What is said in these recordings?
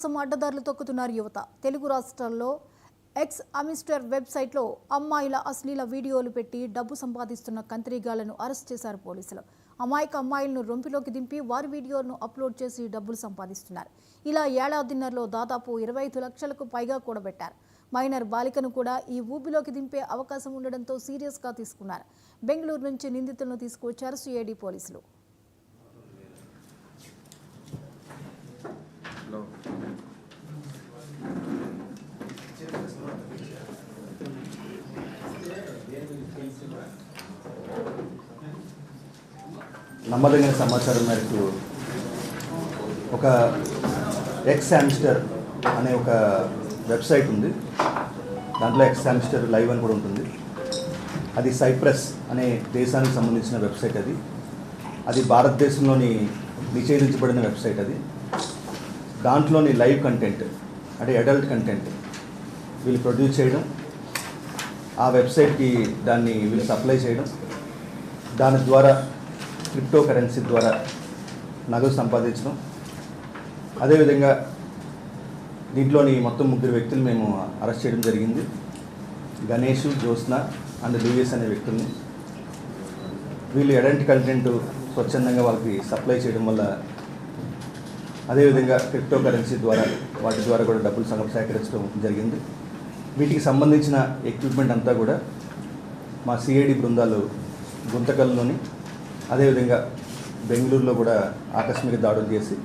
కోసం అడ్డదారులు తొక్కుతున్నారు యువత. తెలుగు రాష్ట్రాల్లో ఎక్స్ అమిస్టర్ వెబ్సైట్లో అమ్మాయిల అశ్లీల వీడియోలు పెట్టి డబ్బు సంపాదిస్తున్న కంత్రిగాళ్ళను అరెస్ట్ చేశారు పోలీసులు. అమాయక అమ్మాయిలను రొంపిలోకి దింపి వారి వీడియోలను అప్లోడ్ చేసి డబ్బులు సంపాదిస్తున్నారు. ఇలా ఏడాదిన్నరలో దాదాపు ఇరవై ఐదు లక్షలకు పైగా కూడబెట్టారు. మైనర్ బాలికను కూడా ఈ ఊబిలోకి దింపే అవకాశం ఉండడంతో సీరియస్గా తీసుకున్నారు. బెంగళూరు నుంచి నిందితులను తీసుకువచ్చారు సిఐడి పోలీసులు. నమ్మదగిన సమాచారం మేరకు ఒక ఎక్స్ హామ్స్టర్ అనే ఒక వెబ్సైట్ ఉంది. దాంట్లో ఎక్స్ హామ్స్టర్ లైవ్ అని కూడా ఉంటుంది. అది సైప్రస్ అనే దేశానికి సంబంధించిన వెబ్సైట్ అది. అది భారతదేశంలోని నిషేధించబడిన వెబ్సైట్ అది. దాంట్లోని లైవ్ కంటెంట్ అంటే అడల్ట్ కంటెంట్ వీళ్ళు ప్రొడ్యూస్ చేయడం. ఆ వెబ్సైట్కి దాన్ని వీళ్ళు సప్లై చేయడం. దాని ద్వారా క్రిప్టో కరెన్సీ ద్వారా నగదు సంపాదించడం. అదేవిధంగా దీంట్లోని మొత్తం ముగ్గురు వ్యక్తులు మేము అరెస్ట్ చేయడం జరిగింది. గణేష్ జ్యోత్స్న అండ్ లూయిస్ అనే వ్యక్తుల్ని. వీళ్ళు ఎడంటి కంటెంట్ స్వచ్ఛందంగా వాళ్ళకి సప్లై చేయడం వల్ల అదేవిధంగా క్రిప్టో కరెన్సీ ద్వారా వాటి ద్వారా కూడా డబ్బులు సంగం సేకరించడం జరిగింది. వీటికి సంబంధించిన ఎక్విప్మెంట్ అంతా కూడా మా సిఐడి బృందాలు గుంతకల్లోని అదేవిధంగా బెంగళూరులో కూడా ఆకస్మిక దాడులు చేసి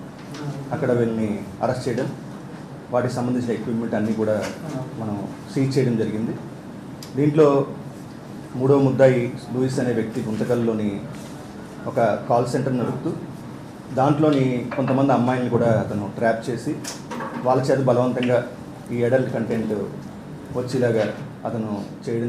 అక్కడ వీళ్ళని అరెస్ట్ చేయడం వాటికి సంబంధించిన ఎక్విప్మెంట్ అన్నీ కూడా మనం సీజ్ చేయడం జరిగింది. దీంట్లో మూడో ముద్దాయి లూయిస్ అనే వ్యక్తి గుంతకల్లోని ఒక కాల్ సెంటర్ నడుపుతూ దాంట్లోని కొంతమంది అమ్మాయిలను కూడా అతను ట్రాప్ చేసి వాళ్ళ చేత బలవంతంగా ఈ అడల్ట్ కంటెంట్ వచ్చేలాగా అతను చేయడం